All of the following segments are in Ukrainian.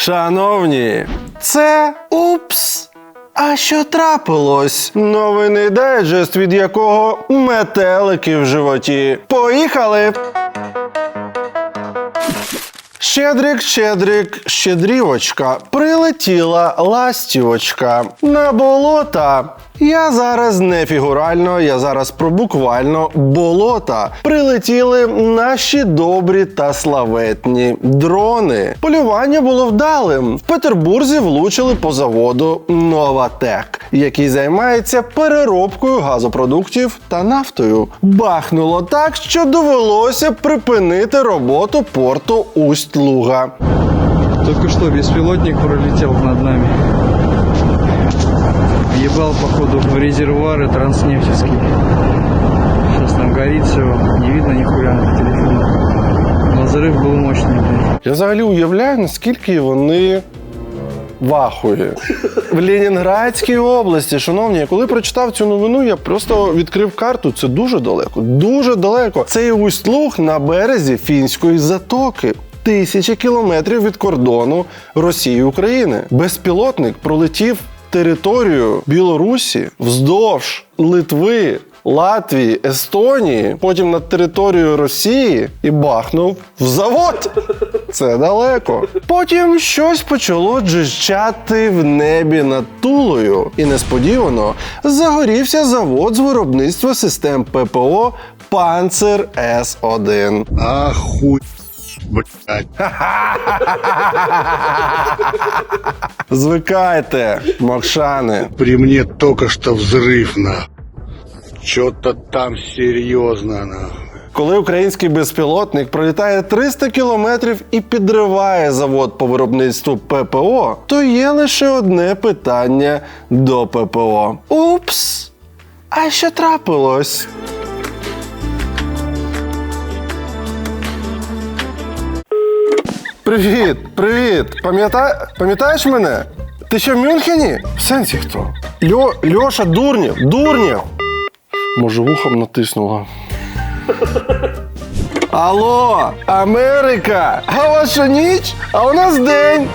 Шановні, це упс. А що трапилось? Новини дайджест, від якого метелики в животі. Поїхали! Щедрик, щедрик, щедрівочка, прилетіла ластівочка на болота. Я зараз не фігурально, я зараз про буквально болота. Прилетіли наші добрі та славетні дрони. Полювання було вдалим. В Петербурзі влучили по заводу Новатек, який займається переробкою газопродуктів та нафтою. Бахнуло так, що довелося припинити роботу порту Усть-Луга. Только что беспилотник пролетел над нами. Въебал, походу, в резервуары транснефтевский. Сейчас там горит все, не видно нихуя на телефоне. Но взрыв был мощный, блядь. Я взагалі уявляю, наскільки вони вахує. В Ленінградській області, шановні, коли прочитав цю новину, я просто відкрив карту. Це дуже далеко, дуже далеко. Це є Усть-Луг на березі фінської затоки. Тисячі кілометрів від кордону Росії України. Безпілотник пролетів територію Білорусі вздовж Литви. Латвії, Естонії, потім над територією Росії і бахнув в завод. Це далеко. Потім щось почало джищати в небі над Тулою, і несподівано загорівся завод з виробництва систем ППО Панцер С1. Ахуй, блядь. Звикайте, мокшани. При мне только что взрыв, на. Что-то там серьезно, на. Коли український безпілотник пролітає 300 кілометрів і підриває завод по виробництву ППО, то є лише одне питання до ППО. Упс! А що трапилось? Привіт, привіт! Пам'ята... Пам'ятаєш мене? Ти ще в Мюнхені? В сенсі хто? Льо... Льоша Дурнєв? Дурнєв! Може, вухом натиснула. Алло, Америка! А що ніч? А у нас день.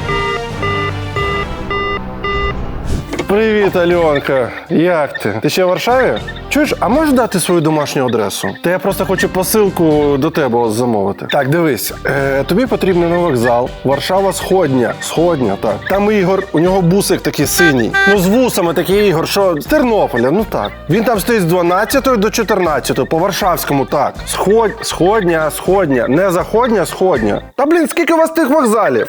Привіт, Альонка. Як ти? Ти ще в Варшаві? Чуєш, а можеш дати свою домашню адресу? Та я просто хочу посилку до тебе замовити. Так, дивись, е, тобі потрібен на вокзал. Варшава Сходня. Сходня, так. Там Ігор, у нього бусик такий синій. Ну, з вусами такий Ігор, що з Тернополя, ну так. Він там стоїть з 12 до 14, по Варшавському, так. Сход... Сходня, сходня. Не заходня, сходня. Та блін, скільки у вас тих вокзалів?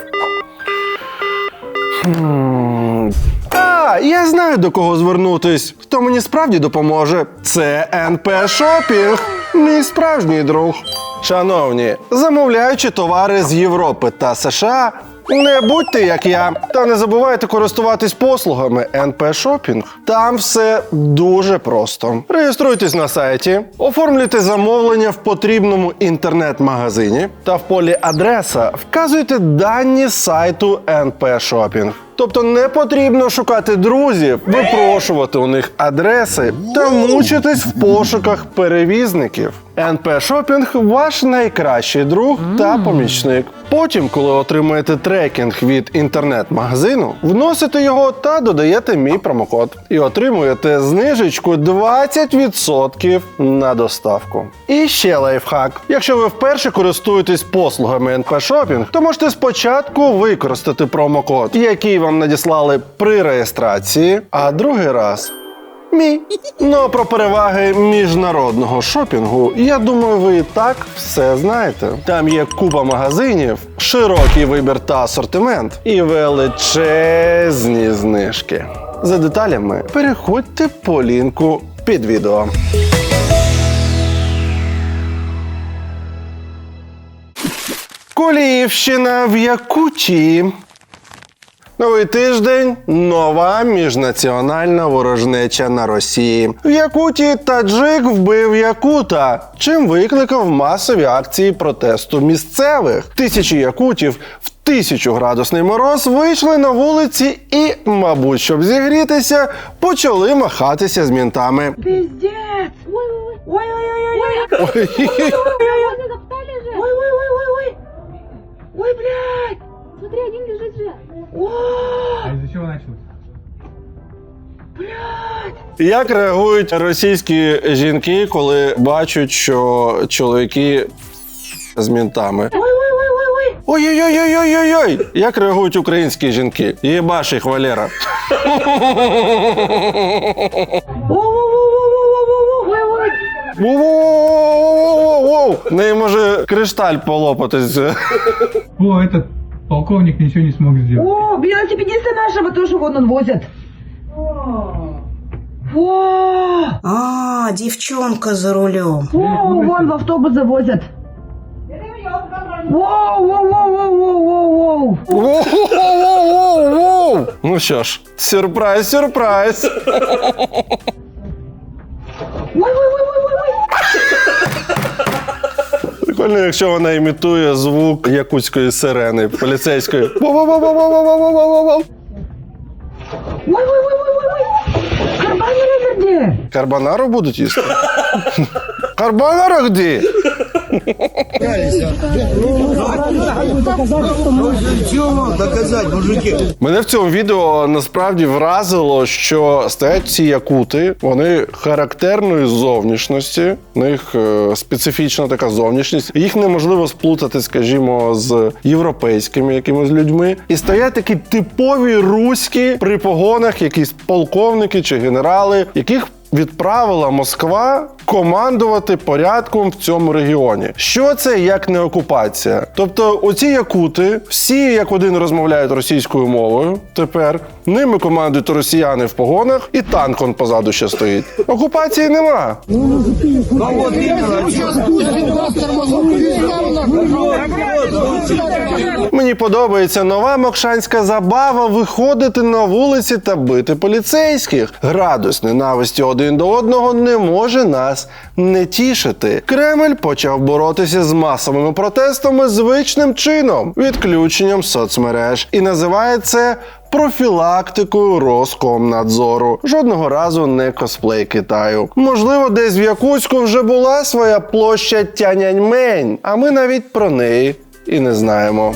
Я знаю до кого звернутись. Хто мені справді допоможе? Це НП Шопінг, мій справжній друг. Шановні, замовляючи товари з Європи та США, не будьте як я, та не забувайте користуватись послугами НП Шопінг. Там все дуже просто. Реєструйтесь на сайті, оформлюйте замовлення в потрібному інтернет-магазині та в полі адреса вказуйте дані сайту НП Шопінг. Тобто не потрібно шукати друзів, випрошувати у них адреси та мучитись в пошуках перевізників. НП Шопінг ваш найкращий друг та помічник. Потім, коли отримаєте трекінг від інтернет-магазину, вносите його та додаєте мій промокод і отримуєте знижечку 20% на доставку. І ще лайфхак. Якщо ви вперше користуєтесь послугами НП Шопінг, то можете спочатку використати промокод, який вам надіслали при реєстрації, а другий раз Мій. Ну а про переваги міжнародного шопінгу, я думаю, ви і так все знаєте. Там є купа магазинів, широкий вибір та асортимент і величезні знижки. За деталями переходьте по лінку під відео. Коліївщина в Якутії. Новий тиждень нова міжнаціональна ворожнеча на Росії. В Якутії таджик вбив Якута, чим викликав масові акції протесту місцевих. Тисячі якутів в тисячу градусний мороз вийшли на вулиці і, мабуть, щоб зігрітися, почали махатися з мінтами. Пиздец! Ой-ой-ой! Ой-ой-ой! Ой, Ой, ой, ой, ой, ой! Ой, блядь! Смотри, один лежит же. А из-за чего началось? Як реагують російські жінки, коли бачать, що чоловіки з мінтами? Ой-ой-ой-ой-ой-ой-ой! Як реагують українські жінки? Єбаш їх, Валера. Воу-воу-воу-воу-воу-воу! В неї може кришталь полопатись. О, этот полковник ничего не смог сделать. О, велосипедиста нашего тоже вон он возят. О, А, девчонка за рулем. о, вон в автобус завозят. Воу, воу, воу, воу, воу, воу! Ну що ж, сюрприз, сюрприз. Ой, ой, ой, ой. прикольно, якщо вона імітує звук якутської сирени, поліцейської. Карбонару будуть їсти? Карбонара де? Мене в цьому відео насправді вразило, що стоять ці якути, вони характерної зовнішності, в них е, специфічна така зовнішність. Їх неможливо сплутати, скажімо, з європейськими якимись людьми. І стоять такі типові руські при погонах, якісь полковники чи генерали, яких відправила Москва командувати порядком в цьому регіоні. Що це як не окупація? Тобто, оці якути всі як один розмовляють російською мовою. Тепер ними командують росіяни в погонах, і танк он позаду ще стоїть. Окупації нема. Мені подобається нова мокшанська забава виходити на вулиці та бити поліцейських. Градус ненависті один до одного не може нас не тішити. Кремль почав боротися з масовими протестами звичним чином, відключенням соцмереж, і називає це. Профілактикою Роскомнадзору. Жодного разу не косплей Китаю. Можливо, десь в Якутську вже була своя площа Тяньаньмень, а ми навіть про неї і не знаємо.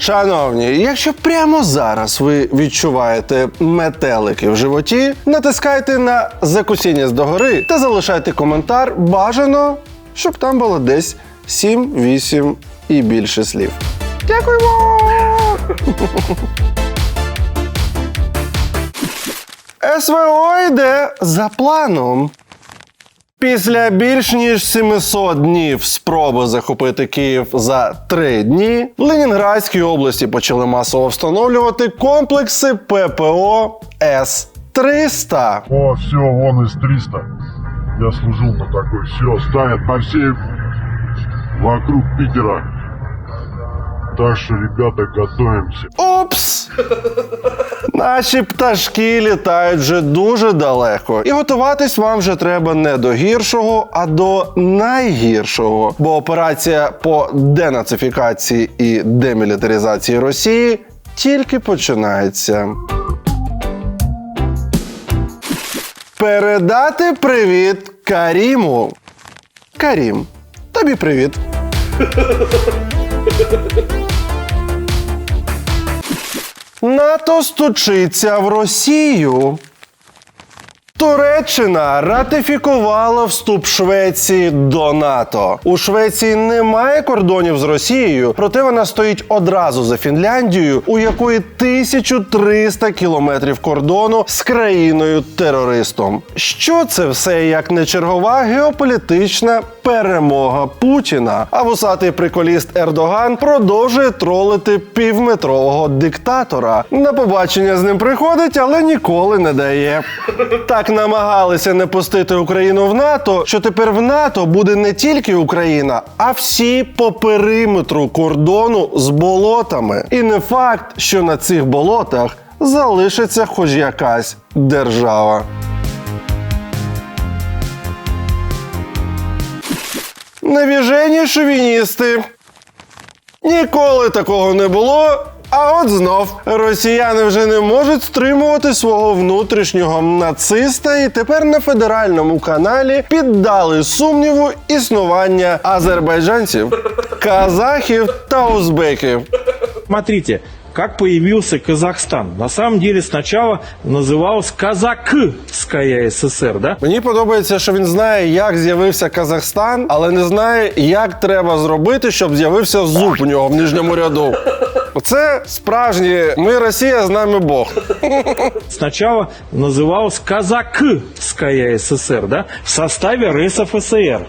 Шановні, якщо прямо зараз ви відчуваєте метелики в животі, натискайте на закусіння з догори та залишайте коментар. Бажано, щоб там було десь 7, 8 і більше слів. Дякуємо! СВО йде за планом. Після більш ніж 700 днів спроби захопити Київ за три дні в Ленінградській області почали масово встановлювати комплекси ППО С-300. О, все, вон из 300. Я служил на такой. Все, ставят по всей вокруг Питера. Так ребята, готовимся. Опс! Наші пташки літають вже дуже далеко, і готуватись вам вже треба не до гіршого, а до найгіршого. Бо операція по денацифікації і демілітаризації Росії тільки починається. Передати привіт Каріму. Карім, тобі привіт. НАТО стучиться в Росію. Туреччина ратифікувала вступ Швеції до НАТО. У Швеції немає кордонів з Росією, проте вона стоїть одразу за Фінляндією, у якої 1300 кілометрів кордону з країною терористом. Що це все як не чергова геополітична перемога Путіна? А вусатий приколіст Ердоган продовжує тролити півметрового диктатора. На побачення з ним приходить, але ніколи не дає. Так намагалися не пустити Україну в НАТО, що тепер в НАТО буде не тільки Україна, а всі по периметру кордону з болотами. І не факт, що на цих болотах залишиться хоч якась держава. Навіжені шовіністи. Ніколи такого не було. А от знов росіяни вже не можуть стримувати свого внутрішнього нациста, і тепер на федеральному каналі піддали сумніву існування азербайджанців, казахів та узбеків. Смотрите, как появился Казахстан. На самом деле сначала называлась Казакская ССР, да? Мені подобається, що він знає, як з'явився Казахстан, але не знає, як треба зробити, щоб з'явився зуб у нього в нижньому ряду. Це справжнє ми Росія, з нами Бог. Сначала называлась Казакская ССР, да? В составе РСФСР.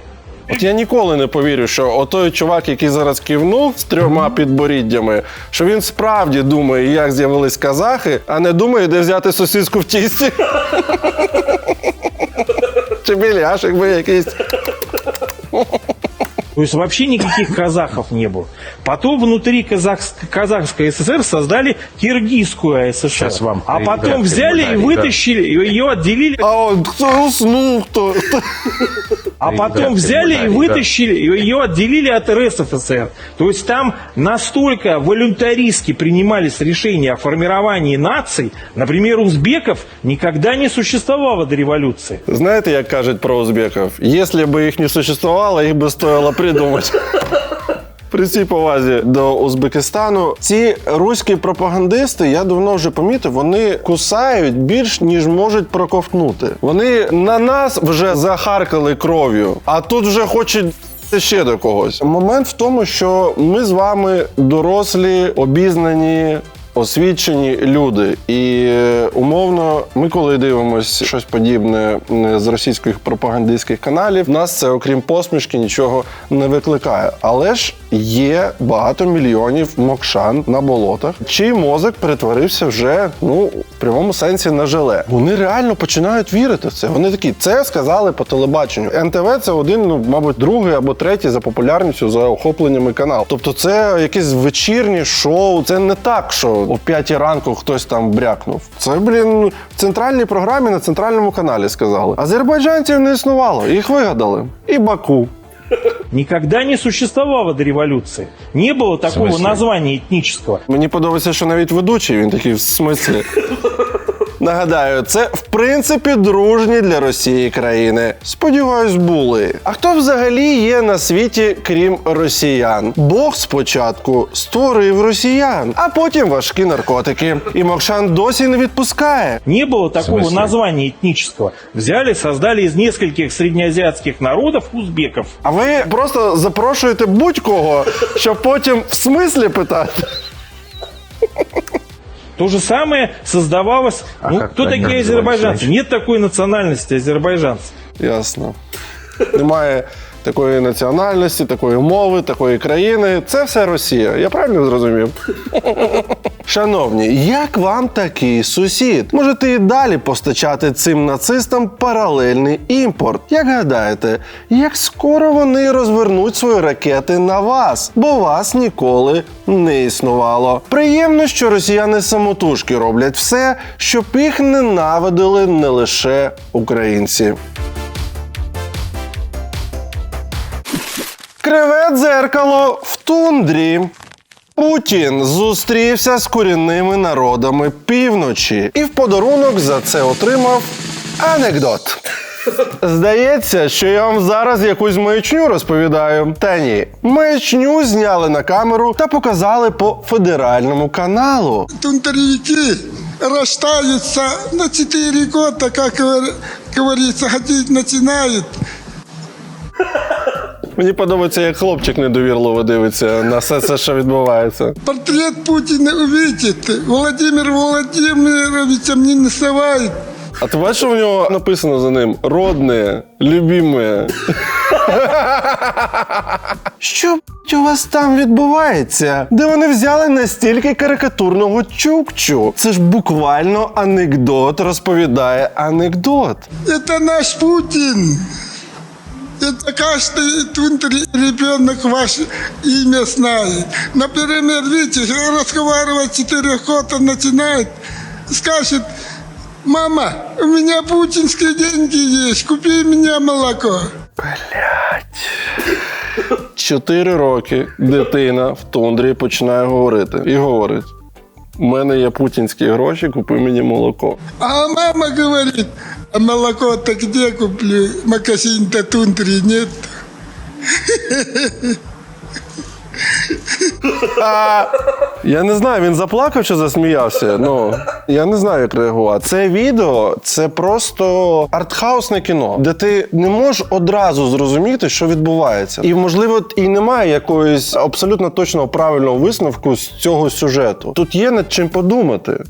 От я ніколи не повірю, що отой чувак, який зараз кивнув з трьома підборіддями, що він справді думає, як з'явились казахи, а не думає, де взяти сосиску в тісті. Чи біляшик би якийсь. То есть вообще никаких казахов не было. Потом внутри казах... Казахской ССР создали Киргизскую ССР. Сейчас вам а ребята потом взяли и передали, вытащили, ее отделили, А от хто уснув, хто. а Ребята потом взяли и передали, вытащили, и ее отделили от РСФСР. То есть там настолько волюнтаристски принимались решения о формировании наций, например, узбеков никогда не существовало до революции. Знаєте, як кажуть про узбеків? Якщо б їх не существувало, їх би стоило придумати. При цій повазі до Узбекистану ці руські пропагандисти, я давно вже помітив, вони кусають більш ніж можуть проковтнути. Вони на нас вже захаркали кров'ю, а тут вже хочуть. Ще до когось. Момент в тому, що ми з вами дорослі, обізнані, освічені люди. І е, умовно, ми коли дивимося щось подібне з російських пропагандистських каналів, нас це, окрім посмішки, нічого не викликає. Але ж є багато мільйонів мокшан на болотах, чий мозок перетворився вже ну в прямому сенсі на желе. Вони реально починають вірити в це. Вони такі, це сказали по телебаченню. НТВ це один, ну мабуть, другий або третій за популярністю за охопленнями канал. Тобто, це якесь вечірнє шоу. Це не так, що о п'ятій ранку хтось там брякнув. Це блін в центральній програмі на центральному каналі сказали. Азербайджанців не існувало, їх вигадали. І Баку. Никогда не существовало до революции. Не было такого смысле? названия этнического. Мені подобається, що навіть ведучий він такий в смислі. Нагадаю, це в принципі дружні для Росії країни. Сподіваюсь, були. А хто взагалі є на світі, крім росіян? Бог спочатку створив росіян, а потім важкі наркотики. І Мокшан досі не відпускає. Не было такого смысле? названия этнического. Взяли, создали из нескольких среднеазиатских народов узбеков. А ви просто запрошуєте будь-кого, щоб потім в смислі питати. То же самое создавалось... ну, кто такие азербайджанцы? Нет такой национальности азербайджанцев. Ясно. Немає такої національності, такої мови, такої країни. Це все Росія. Я правильно зрозумів? Шановні, як вам такий сусід? Можете і далі постачати цим нацистам паралельний імпорт. Як гадаєте, як скоро вони розвернуть свої ракети на вас, бо вас ніколи не існувало. Приємно, що росіяни самотужки роблять все, щоб їх ненавидили не лише українці. Криве дзеркало в тундрі. Путін зустрівся з корінними народами півночі і в подарунок за це отримав анекдот. Здається, що я вам зараз якусь маячню розповідаю. Та ні, маячню зняли на камеру та показали по федеральному каналу. тундревики рождаются на 4 года, как говор- говорится, ходить начинают. Мені подобається, як хлопчик недовірливо дивиться на все це, що відбувається. Портрет Путіна Путина увидит. Владимир Владимировича мне насывает. А ти бачиш, що в нього написано за ним родне, любіме. Що у вас там відбувається? Де вони взяли настільки карикатурного чукчу? Це ж буквально анекдот розповідає анекдот. Это наш Путин. Это каждый тундри ребенок ваше имя знает. Например, видите, разговаривать 4 года начинает, скажет, мама, у меня путинские деньги есть, купи мне молоко. Чотири роки дитина в тундрі починає говорити і говорить: у мене є путінські гроші, купи мені молоко. А мама говорит, а молоко-то де куплю? Макасин то тундри нет. Я не знаю, він заплакав чи засміявся. Ну я не знаю, як реагувати. Це відео це просто артхаусне кіно, де ти не можеш одразу зрозуміти, що відбувається. І можливо, і немає якоїсь абсолютно точного правильного висновку з цього сюжету. Тут є над чим подумати.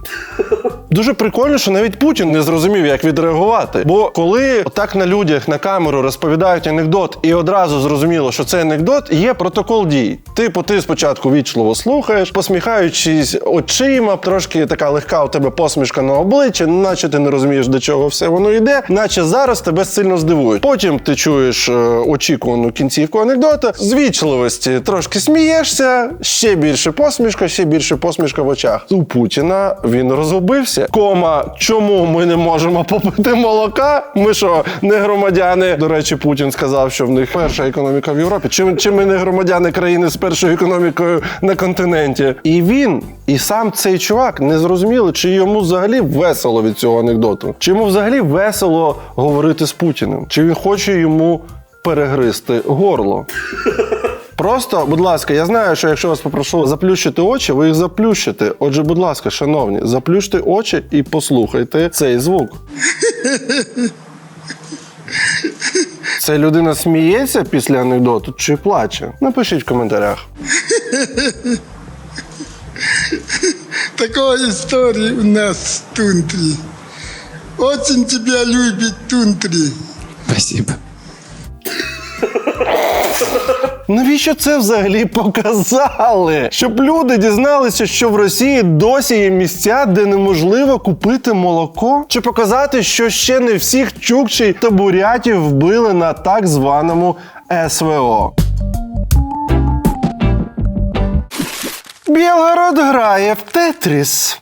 Дуже прикольно, що навіть Путін не зрозумів, як відреагувати. Бо коли так на людях на камеру розповідають анекдот, і одразу зрозуміло, що це анекдот, є протокол дій. Типу, ти спочатку вічливо слухаєш, посміхаючись очима, трошки така легка у тебе посмішка на обличчі, наче ти не розумієш, до чого все воно йде, наче зараз тебе сильно здивують. Потім ти чуєш е, очікувану кінцівку анекдота, з вічливості трошки смієшся, ще більше посмішка, ще більше посмішка в очах. У Путіна він розгубився. Кома, чому ми не можемо попити молока? Ми що, не громадяни? До речі, Путін сказав, що в них перша економіка в Європі. Чи, чи ми не громадяни країни з першою економікою на континенті? І він, і сам цей чувак не зрозуміли, чи йому взагалі весело від цього анекдоту, чи йому взагалі весело говорити з Путіним, чи він хоче йому перегризти горло. Просто, будь ласка, я знаю, що якщо вас попрошу заплющити очі, ви їх заплющите. Отже, будь ласка, шановні, заплющте очі і послухайте цей звук. Це людина сміється після анекдоту чи плаче? Напишіть в коментарях. Такой истории у нас в тундре. Очень тебя любит тундри. Спасибо. Навіщо це взагалі показали? Щоб люди дізналися, що в Росії досі є місця, де неможливо купити молоко? Чи показати, що ще не всіх чукчей та бурятів вбили на так званому СВО? Білгород грає в Тетріс.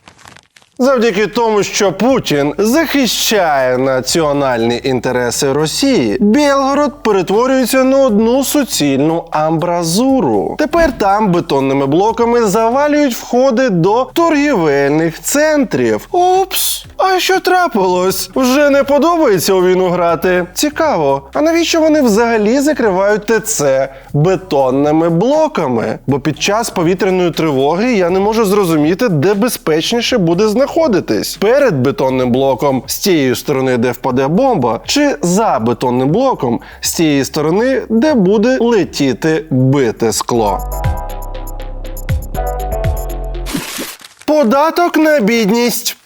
Завдяки тому, що Путін захищає національні інтереси Росії, Білгород перетворюється на одну суцільну амбразуру. Тепер там бетонними блоками завалюють входи до торгівельних центрів. Опс, а що трапилось? Вже не подобається у війну грати. Цікаво, а навіщо вони взагалі закривають ТЦ бетонними блоками? Бо під час повітряної тривоги я не можу зрозуміти, де безпечніше буде знаходитись перед бетонним блоком з тієї сторони, де впаде бомба, чи за бетонним блоком з тієї сторони, де буде летіти бите скло. Податок на бідність.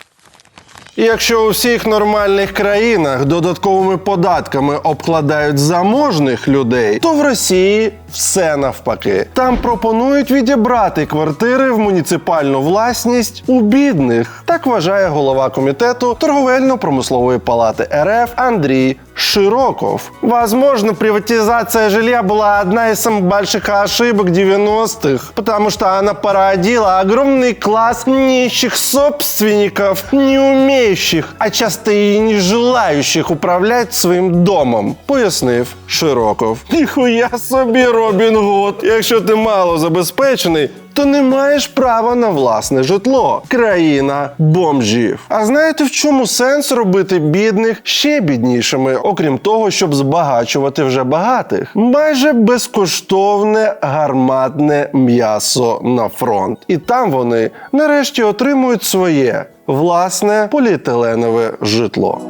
Якщо у всіх нормальних країнах додатковими податками обкладають заможних людей, то в Росії все навпаки. Там пропонують відібрати квартири в муніципальну власність у бідних. Так вважає голова комітету торговельно-промислової палати РФ Андрій Широков. Возможно, приватизация жилья была одна из самых больших ошибок 90-х, потому что она породила огромный класс нищих собственников, не умеющих, а часто и не желающих управлять своїм домом, пояснив Широков. Ніхуя собі, Робін Гуд. Якщо ти мало забезпечений, то не маєш права на власне житло. Країна бомжів. А знаєте, в чому сенс робити бідних ще біднішими, окрім того, щоб збагачувати вже багатих? Майже безкоштовне гарматне м'ясо на фронт. І там вони нарешті отримують своє власне поліетиленове житло.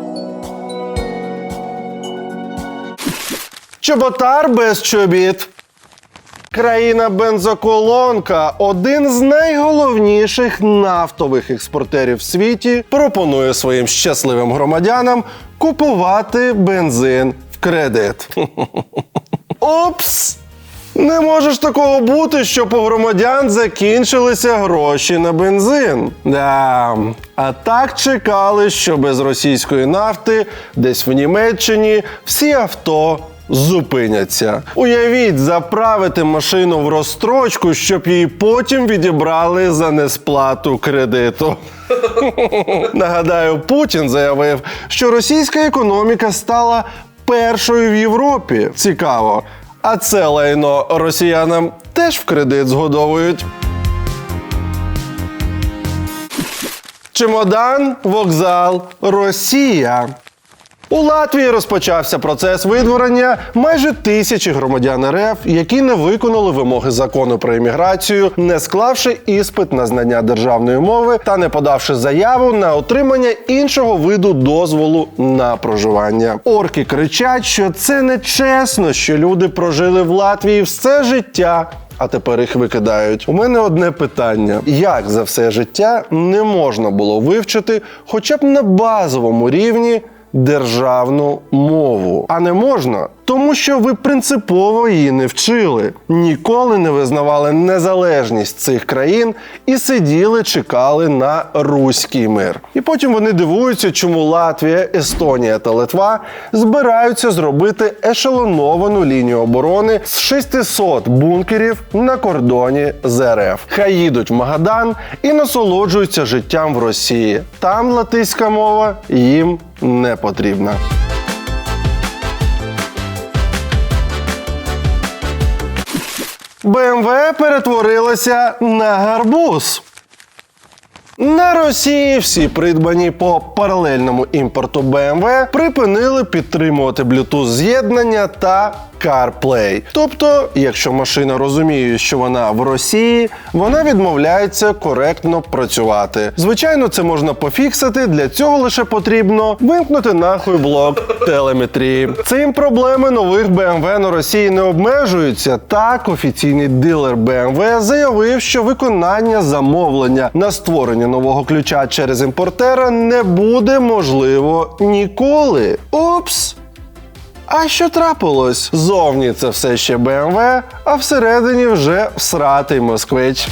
Чоботар без чобіт. Країна бензоколонка, один з найголовніших нафтових експортерів в світі, пропонує своїм щасливим громадянам купувати бензин в кредит. Опс! Не може ж такого бути, щоб у громадян закінчилися гроші на бензин. Да. А так чекали, що без російської нафти десь в Німеччині всі авто зупиняться. Уявіть, заправити машину в розстрочку, щоб її потім відібрали за несплату кредиту. Нагадаю, Путін заявив, що російська економіка стала першою в Європі. Цікаво. А це лайно росіянам теж в кредит згодовують. Чемодан, вокзал, Росія. У Латвії розпочався процес видворення майже тисячі громадян РФ, які не виконали вимоги закону про імміграцію, не склавши іспит на знання державної мови та не подавши заяву на отримання іншого виду дозволу на проживання. Орки кричать, що це не чесно, що люди прожили в Латвії все життя. А тепер їх викидають. У мене одне питання: як за все життя не можна було вивчити, хоча б на базовому рівні державну мову? А не можна, тому що ви принципово її не вчили, ніколи не визнавали незалежність цих країн і сиділи, чекали на руський мир. І потім вони дивуються, чому Латвія, Естонія та Литва збираються зробити ешелоновану лінію оборони з 600 бункерів на кордоні з РФ. Хай їдуть в Магадан і насолоджуються життям в Росії. Там латиська мова їм не потрібна. БМВ перетворилася на гарбуз. На Росії всі придбані по паралельному імпорту БМВ припинили підтримувати Bluetooth з'єднання та CarPlay. Тобто, якщо машина розуміє, що вона в Росії, вона відмовляється коректно працювати. Звичайно, це можна пофіксити. Для цього лише потрібно вимкнути нахуй блок телеметрії. Цим проблеми нових BMW на Росії не обмежуються. Так, офіційний дилер BMW заявив, що виконання замовлення на створення нового ключа через імпортера не буде можливо ніколи. Упс! А що трапилось? Зовні це все ще BMW, а всередині вже всратий москвич.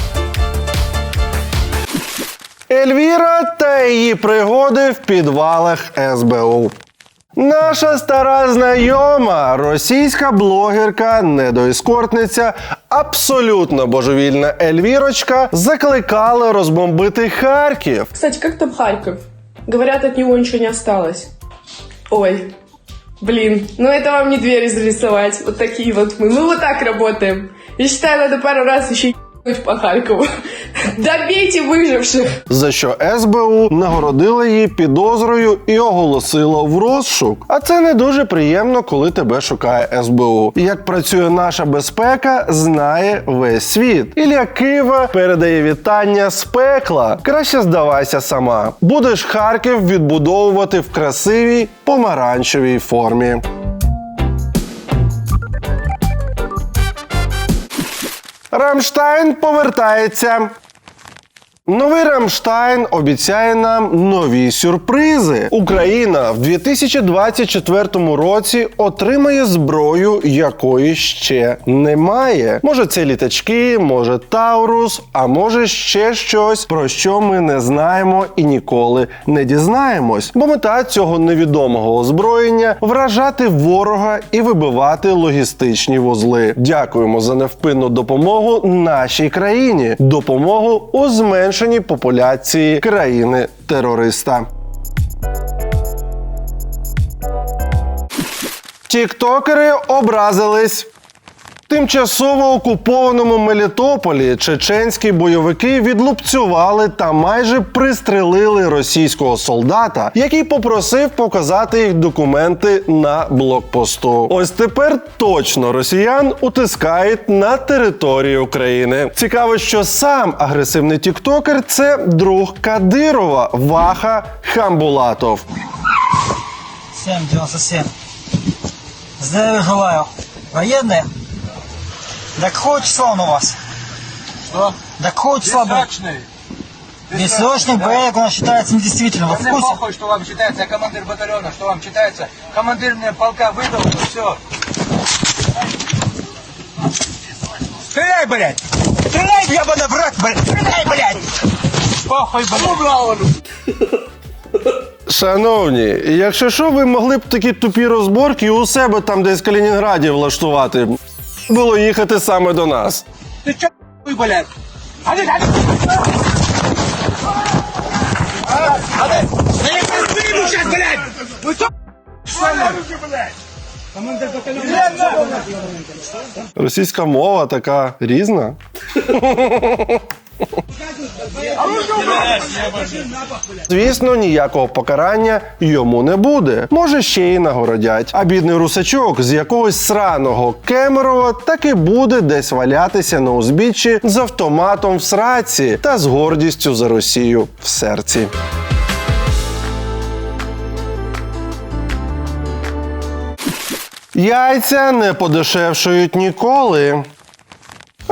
Ельвіра та її пригоди в підвалах СБУ. Наша стара знайома, російська блогерка, недоіскортниця, абсолютно божевільна Ельвірочка закликала розбомбити Харків. Кстати, как там Харьков? Говорят, от него ничего не осталось. Ой, блин, ну это вам не двери зарисовать. Вот такие вот мы. Мы вот так работаем. Я считаю, надо пару раз еще ебнуть по Харькову. Добейте выживших. за що СБУ нагородила її підозрою і оголосила в розшук. А це не дуже приємно, коли тебе шукає СБУ. Як працює наша безпека, знає весь світ. Ілля Кива передає вітання з пекла. Краще здавайся сама. Будеш Харків відбудовувати в красивій помаранчевій формі. Рамштайн повертається. Новий Рамштайн обіцяє нам нові сюрпризи. Україна в 2024 році отримає зброю, якої ще немає. Може, це літачки, може Таурус, а може ще щось, про що ми не знаємо і ніколи не дізнаємось. Бо мета цього невідомого озброєння вражати ворога і вибивати логістичні вузли. Дякуємо за невпинну допомогу нашій країні, допомогу у зменшенні популяції країни терориста. Тіктокери образились. Тимчасово окупованому Мелітополі чеченські бойовики відлупцювали та майже пристрелили російського солдата, який попросив показати їх документи на блокпосту. Ось тепер точно росіян утискають на території України. Цікаво, що сам агресивний тіктокер це друг Кадирова Ваха Хамбулатов. 7,97. Здравия желаю. Военные? Да какого числа он у вас? Что? Да какого числа был? Бессрочный боевик у нас считается недействительным. Вы в курсе? похуй, что вам считается, я командир батальона, что вам считается. Командир мне полка выдал, и все. Стреляй, блядь! Стреляй, ебаный в рот, блядь! Стреляй, блядь! Похуй, блядь! Убрал он! Шановні, якщо що, ви могли б такі тупі розборки у себе там десь в Калінінграді влаштувати. Було їхати саме до нас. Ты чё, хуй, блядь? А ты, а ты! А, а ты! Да я тебя выебу сейчас, блядь! Вы что, что ли? блядь! Командир батальона! Російська мова така різна. Звісно, ніякого покарання йому не буде. Може, ще й нагородять. А бідний русачок з якогось сраного Кемерова так і буде десь валятися на узбіччі з автоматом в сраці та з гордістю за Росію в серці. Яйця не подешевшують ніколи.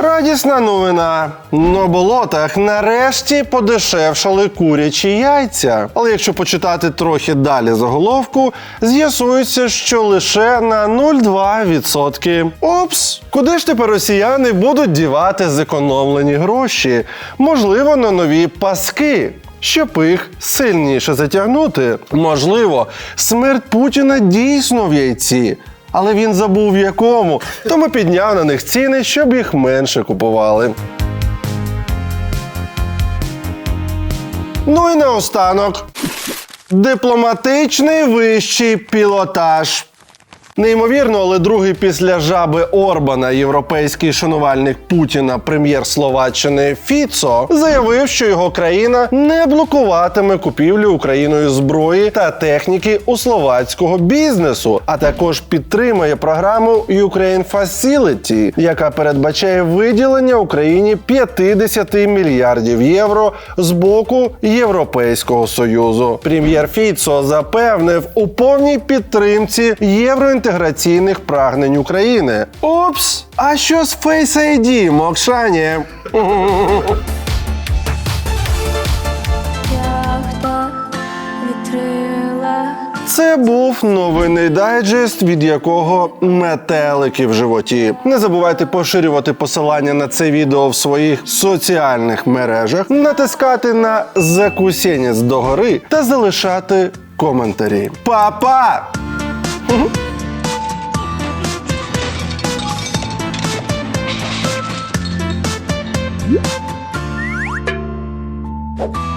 Радісна новина. На болотах нарешті подешевшали курячі яйця. Але якщо почитати трохи далі заголовку, з'ясується, що лише на 0,2%. Опс! Куди ж тепер росіяни будуть дівати зекономлені гроші? Можливо, на нові паски. Щоб їх сильніше затягнути. Можливо, смерть Путіна дійсно в яйці. Але він забув в якому, тому підняв на них ціни, щоб їх менше купували. Ну і наостанок. Дипломатичний вищий пілотаж. Неймовірно, але другий після жаби Орбана європейський шанувальник Путіна, прем'єр Словаччини Фіцо, заявив, що його країна не блокуватиме купівлю Україною зброї та техніки у словацького бізнесу, а також підтримує програму Ukraine Facility, яка передбачає виділення Україні 50 мільярдів євро з боку Європейського союзу. Прем'єр Фіцо запевнив у повній підтримці євроінтеграційних прагнень України. Опс! А що з Face ID, Мокшані? Це був новинний дайджест, від якого метелики в животі. Не забувайте поширювати посилання на це відео в своїх соціальних мережах, натискати на закусєнець догори та залишати коментарі. Па-па! Bye.